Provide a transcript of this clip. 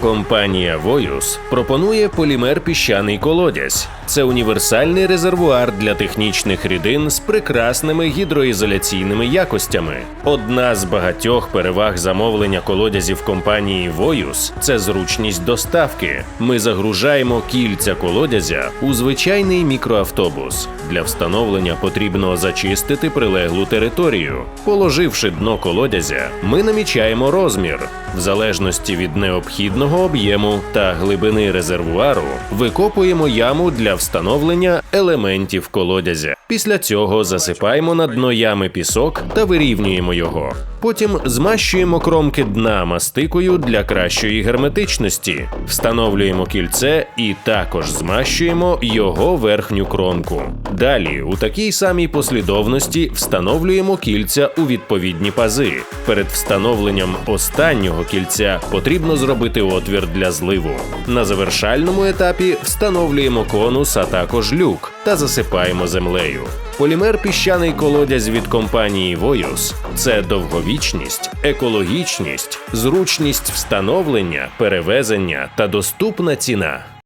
Компанія Voyus пропонує полімер піщаний колодязь. Це універсальний резервуар для технічних рідин з прекрасними гідроізоляційними якостями. Одна з багатьох переваг замовлення колодязів компанії Voyus – це зручність доставки. Ми загружаємо кільця колодязя у звичайний мікроавтобус. Для встановлення потрібно зачистити прилеглу територію. Положивши дно колодязя, ми намічаємо розмір. В залежності від необхідного об'єму та глибини резервуару викопуємо яму для встановлення елементів колодязя. Після цього засипаємо на дно ями пісок та вирівнюємо його. Потім змащуємо кромки дна мастикою для кращої герметичності, встановлюємо кільце і також змащуємо його верхню кромку. Далі, у такій самій послідовності, встановлюємо кільця у відповідні пази. Перед встановленням останнього кільця потрібно зробити отвір для зливу. На завершальному етапі встановлюємо конус, а також люк та засипаємо землею. Полімер піщаний колодязь від компанії Voyus – це довговічність, екологічність, зручність встановлення, перевезення та доступна ціна.